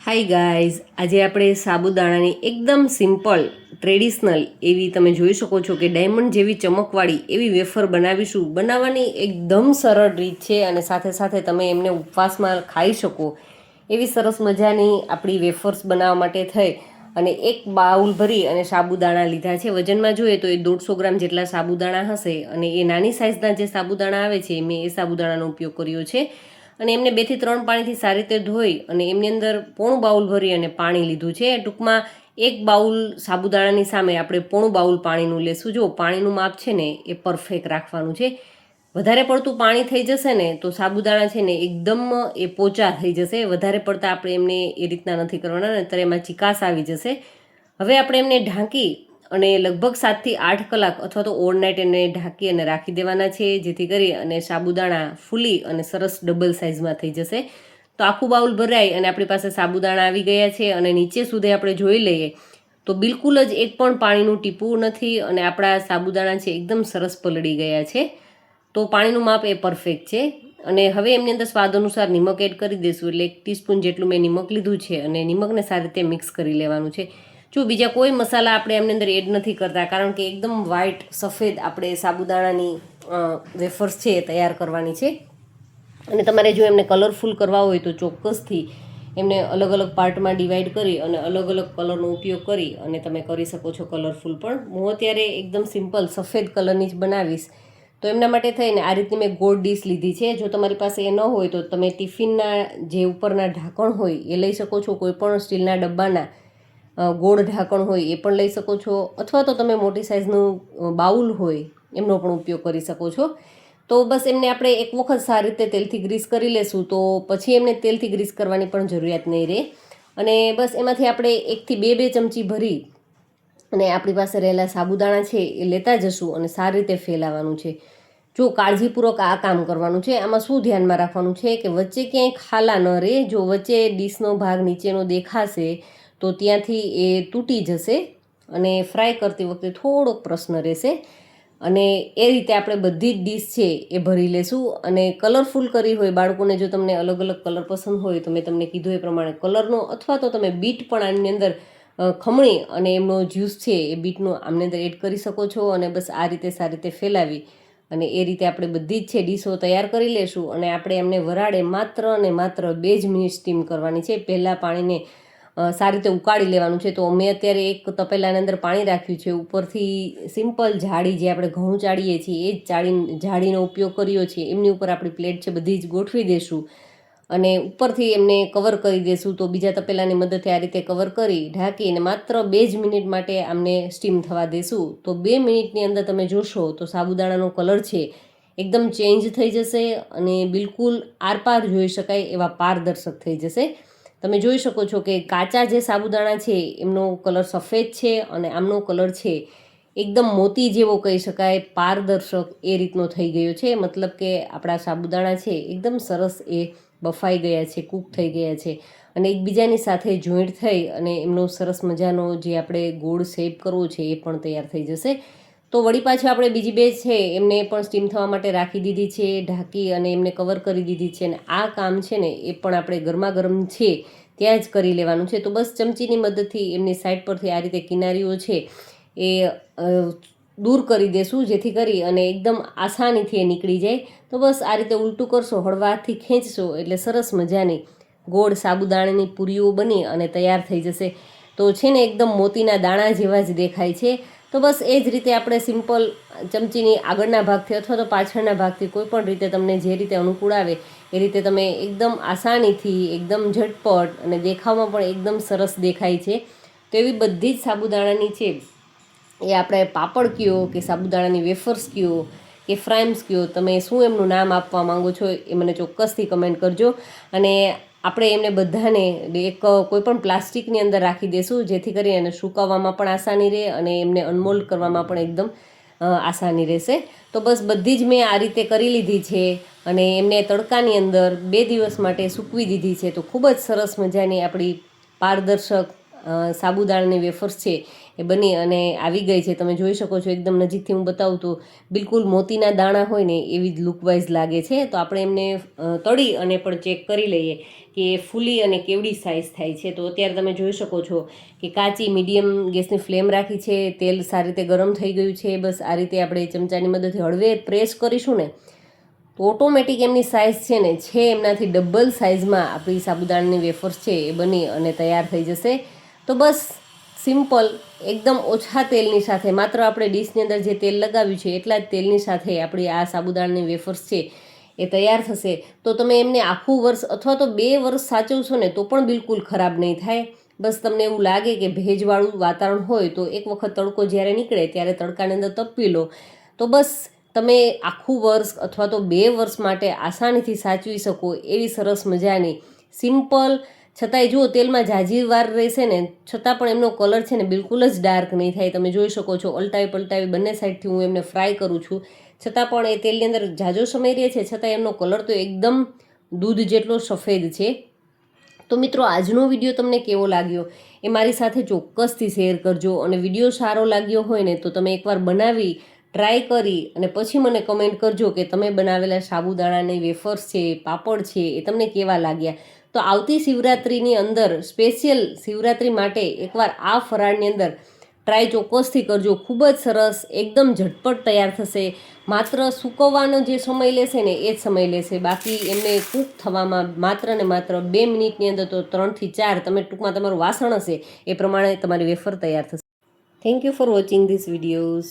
Hi guys આજે આપણે સાબુદાણાની એકદમ સિમ્પલ ટ્રેડિશનલ એવી તમે જોઈ શકો છો કે ડાયમંડ જેવી ચમકવાળી એવી વેફર બનાવીશું. બનાવવાની એકદમ સરળ રીત છે અને સાથે સાથે તમે એમને ઉપવાસમાં ખાઈ શકો. એવી સરસ મજાની આપણી વેફર્સ બનાવવા માટે થઈ અને એક બાઉલ ભરી અને સાબુદાણા લીધા છે. વજનમાં જોઈએ તો એ દોઢસો ગ્રામ જેટલા સાબુદાણા હશે અને એ નાની સાઇઝના જે સાબુદાણા આવે છે, મેં એ સાબુદાણાનો ઉપયોગ કર્યો છે. અને એમને બેથી ત્રણ પાણીથી સારી રીતે ધોઈ અને એમની અંદર પોણું બાઉલ ભરી અને પાણી લીધું છે. ટૂંકમાં એક બાઉલ સાબુદાણાની સામે આપણે પોણું બાઉલ પાણીનું લેશું. જો પાણીનું માપ છે ને એ પરફેક્ટ રાખવાનું છે. વધારે પડતું પાણી થઈ જશે ને તો સાબુદાણા છે ને એકદમ એ પોચા થઈ જશે. વધારે પડતા આપણે એમને એ રીતના નથી કરવાના ને ત્યારે એમાં ચિકાસ આવી જશે. હવે આપણે એમને ઢાંકી અને લગભગ સાતથી આઠ કલાક અથવા તો ઓવરનાઇટ એને ઢાંકી અને રાખી દેવાના છે, જેથી કરી અને સાબુદાણા ફૂલી અને સરસ ડબલ સાઇઝમાં થઈ જશે. તો આખું બાઉલ ભરાય અને આપણી પાસે સાબુદાણા આવી ગયા છે અને નીચે સુધી આપણે જોઈ લઈએ તો બિલકુલ જ એક પણ પાણીનું ટીપું નથી અને આપણા સાબુદાણા છે એકદમ સરસ પલળી ગયા છે. તો પાણીનું માપ એ પરફેક્ટ છે. અને હવે એમની અંદર સ્વાદ અનુસાર નિમક એડ કરી દઈશું એટલે એક ટીસ્પૂન જેટલું મેં નિમક લીધું છે અને નિમકને સારી રીતે મિક્સ કરી લેવાનું છે. જો બીજા કોઈ મસાલા આપણે એમની અંદર એડ નથી કરતા, કારણ કે એકદમ વ્હાઈટ સફેદ આપણે સાબુદાણાની વેફર્સ છે એ તૈયાર કરવાની છે. અને તમારે જો એમને કલરફુલ કરવા હોય તો ચોક્કસથી એમને અલગ અલગ પાર્ટમાં ડિવાઈડ કરી અને અલગ અલગ કલરનો ઉપયોગ કરી અને તમે કરી શકો છો કલરફુલ પણ. હું અત્યારે એકદમ સિમ્પલ સફેદ કલરની જ બનાવીશ. તો એમના માટે થઈને આ રીતની મેં ગોળ ડીશ લીધી છે. જો તમારી પાસે એ ન હોય તો તમે ટિફિનના જે ઉપરના ઢાંકણ હોય એ લઈ શકો છો, કોઈ પણ સ્ટીલના ડબ્બાના. ગોળ ઢાંકણ હોય એ પણ લઈ શકો છો. અથવા તો તમે મોટી સાઇઝનું બાઉલ હોય એમનો પણ ઉપયોગ કરી શકો છો. તો બસ એમને આપણે એક વખત સારી રીતે તેલથી ગ્રીસ કરી લેશું તો પછી એમને તેલથી ગ્રીસ કરવાની પણ જરૂરિયાત નહીં રહે. અને બસ એમાંથી આપણે એકથી બે બે ચમચી ભરી અને આપણી પાસે રહેલા સાબુદાણા છે એ લેતા જશું અને સારી રીતે ફેલાવાનું છે. જો કાળજીપૂર્વક આ કામ કરવાનું છે, આમાં શું ધ્યાનમાં રાખવાનું છે કે વચ્ચે ક્યાંય ખાલા ન રહે. જો વચ્ચે ડીશનો ભાગ નીચેનો દેખાશે તો ત્યાંથી એ તૂટી જશે અને ફ્રાય કરતી વખતે થોડોક પ્રશ્ન રહેશે. અને એ રીતે આપણે બધી જ ડીશ છે એ ભરી લેશું અને કલરફુલ કરી હોય બાળકોને જો તમને અલગ અલગ કલર પસંદ હોય તો મેં તમને કીધું એ પ્રમાણે કલરનો અથવા તો તમે બીટ પણ આની અંદર ખમણી અને એમનો જ્યુસ છે એ બીટનો આમની અંદર એડ કરી શકો છો અને બસ આ રીતે સારી રીતે ફેલાવી અને એ રીતે આપણે બધી જ છે ડીશો તૈયાર કરી લેશું અને આપણે એમને વરાળે માત્ર અને માત્ર બે જ મિનિટ સ્ટીમ કરવાની છે. પહેલાં પાણીને સારી રીતે ઉકાળી લેવાનું છે. તો મેં અત્યારે એક તપેલાની અંદર પાણી રાખ્યું છે. ઉપરથી સિમ્પલ જાળી જે આપણે ઘઉં ચાળીએ છીએ, એ જ ચાળી જાળીનો ઉપયોગ કર્યો છે. એમની ઉપર આપણી પ્લેટ છે, બધી જ ગોઠવી દેશું અને ઉપરથી એમને કવર કરી દેશું. તો બીજા તપેલાની મદદથી આ રીતે કવર કરી ઢાંકી અને માત્ર બે જ મિનિટ માટે આમને સ્ટીમ થવા દેશું. તો બે મિનિટની અંદર તમે જોશો તો સાબુદાણાનો કલર છે, એકદમ ચેન્જ થઈ જશે અને બિલકુલ આરપાર જોઈ શકાય એવા પારદર્શક થઈ જશે. તમે જોઈ શકો છો કે કાચા જે સાબુદાણા છે, એમનો કલર સફેદ છે અને આમનો કલર છે એકદમ મોતી જેવો કહી શકાય, પારદર્શક એ રીતનો થઈ ગયો છે. મતલબ કે આપણા સાબુદાણા છે એકદમ સરસ એ બફાઈ ગયા છે, કૂક થઈ ગયા છે અને એકબીજાની સાથે જોઈન્ટ થઈ અને એમનો સરસ મજાનો જે આપણે ગોળ શેપ કરવો છે એ પણ તૈયાર થઈ જશે. તો વળી પાછું આપણે બીજી બે છે, એમને પણ સ્ટીમ થવા માટે રાખી દીધી છે, ઢાંકી અને એમને કવર કરી દીધી છે અને આ કામ છે ને એ પણ આપણે ગરમા ગરમ છે, ત્યાં જ કરી લેવાનું છે. તો બસ ચમચીની મદદથી એમની સાઈડ પરથી આ રીતે કિનારીઓ છે એ દૂર કરી દેશું, જેથી કરી અને એકદમ આસાનીથી એ નીકળી જાય. તો બસ આ રીતે ઉલટું કરશો, હળવાથી ખેંચશો એટલે સરસ મજાની ગોળ સાબુદાણાની પૂરીઓ બની અને તૈયાર થઈ જશે. તો છે ને એકદમ મોતીના દાણા જેવા જ દેખાય છે. તો બસ એ જ રીતે આપણે સિમ્પલ ચમચીની આગળના ભાગથી અથવા તો પાછળના ભાગથી કોઈ પણ રીતે તમને જે રીતે અનુકૂળ આવે, એ રીતે તમે એકદમ આસાનીથી, એકદમ ઝટપટ અને દેખાવમાં પણ એકદમ સરસ દેખાય છે. તો એવી બધી જ સાબુદાણાની છે. એ આપણે પાપડ કયો કે સાબુદાણાની વેફર્સ કયો કે ફ્રાઇમ્સ કયો, તમે શું એમનું નામ આપવા માંગો છો એ મને ચોક્કસથી કમેન્ટ કરજો. અને આપણે એમને બધાને એક કોઈપણ પ્લાસ્ટિકની અંદર રાખી દઈશું જેથી કરી એને સુકાવવામાં પણ આસાની રહે અને એમને અનમોલ્ડ કરવામાં પણ એકદમ આસાની રહેશે. તો બસ બધી જ મેં આ રીતે કરી લીધી છે અને એમને તડકાની અંદર બે દિવસ માટે સૂકવી દીધી છે. તો ખૂબ જ સરસ મજાની આપણી પારદર્શક સાબુદાણાની વેફર્સ છે એ બની અને આવી ગઈ છે. તમે જોઈ શકો છો એકદમ નજીકથી હું બતાવું તો બિલકુલ મોતીના દાણા હોય ને એવી જ લુકવાઇઝ લાગે છે. તો આપણે એમને તળી અને પણ ચેક કરી લઈએ કે એ ફૂલી અને કેવડી સાઇઝ થાય છે. તો અત્યારે તમે જોઈ શકો છો કે કાચી મીડિયમ ગેસની ફ્લેમ રાખી છે. તેલ સારી રીતે ગરમ થઈ ગયું છે. બસ આ રીતે આપણે ચમચાની મદદથી હળવે પ્રેસ કરીશું ને તો ઓટોમેટિક એમની સાઇઝ છે ને છે એમનાથી ડબલ સાઇઝમાં આપણી સાબુદાણાની વેફર્સ છે એ બની અને તૈયાર થઈ જશે. તો બસ, સિમ્પલ, એકદમ ઓછા તેલની સાથે. માત્ર આપણે ડીશની અંદર જે તેલ લગાવ્યું છે, એટલા જ તેલની સાથે આપણી આ સાબુદાણાની વેફર્સ છે, એ તૈયાર થશે. તો તમે એમને આખું વર્ષ અથવા તો બે વર્ષ સાચવશો ને, તો પણ બિલકુલ ખરાબ નહીં થાય. બસ તમને એવું લાગે કે ભેજવાળું વાતાવરણ હોય, તો એક વખત તડકો જ્યારે નીકળે, ત્યારે તડકાની અંદર તપી લો. તો બસ, તમે આખું વર્ષ અથવા તો બે વર્ષ માટે આસાનીથી સાચવી શકો, એવી સરસ મજાની સિમ્પલ છતાંય જુઓ, તેલમાં જાજી વાર રહેશે ને, છતાં પણ એમનો કલર છે ને બિલકુલ જ ડાર્ક નહીં થાય. તમે જોઈ શકો છો અલટાવી પલટાવી બંને સાઈડથી હું એમને ફ્રાય કરું છું. છતાં પણ એ તેલની અંદર જાજો સમય રહે છે છતાં એમનો કલર તો એકદમ દૂધ જેટલો સફેદ છે. તો મિત્રો, આજનો વીડિયો તમને કેવો લાગ્યો? એ મારી સાથે ચોક્કસથી શેર કરજો. અને વીડિયો સારો લાગ્યો હોય ને, તો તમે એકવાર બનાવી ટ્રાય કરી, અને પછી મને કમેન્ટ કરજો કે તમે બનાવેલા સાબુદાણાની વેફર્સ છે, પાપડ છે, એ તમને કેવા લાગ્યા? તો આવતી શિવરાત્રિની અંદર સ્પેશિયલ શિવરાત્રિ માટે એકવાર આ ફરાળની અંદર ટ્રાય ચોક્કસથી કરજો. ખૂબ જ સરસ, એકદમ ઝટપટ તૈયાર થશે. માત્ર સૂકવવાનો જે સમય લેશે ને એ જ સમય લેશે. બાકી એમને કૂક થવામાં માત્ર ને માત્ર બે મિનિટની અંદર તો ત્રણથી ચાર તમે ટૂંકમાં તમારું વાસણ હશે, એ પ્રમાણે તમારી વેફર તૈયાર થશે. Thank you for watching this videos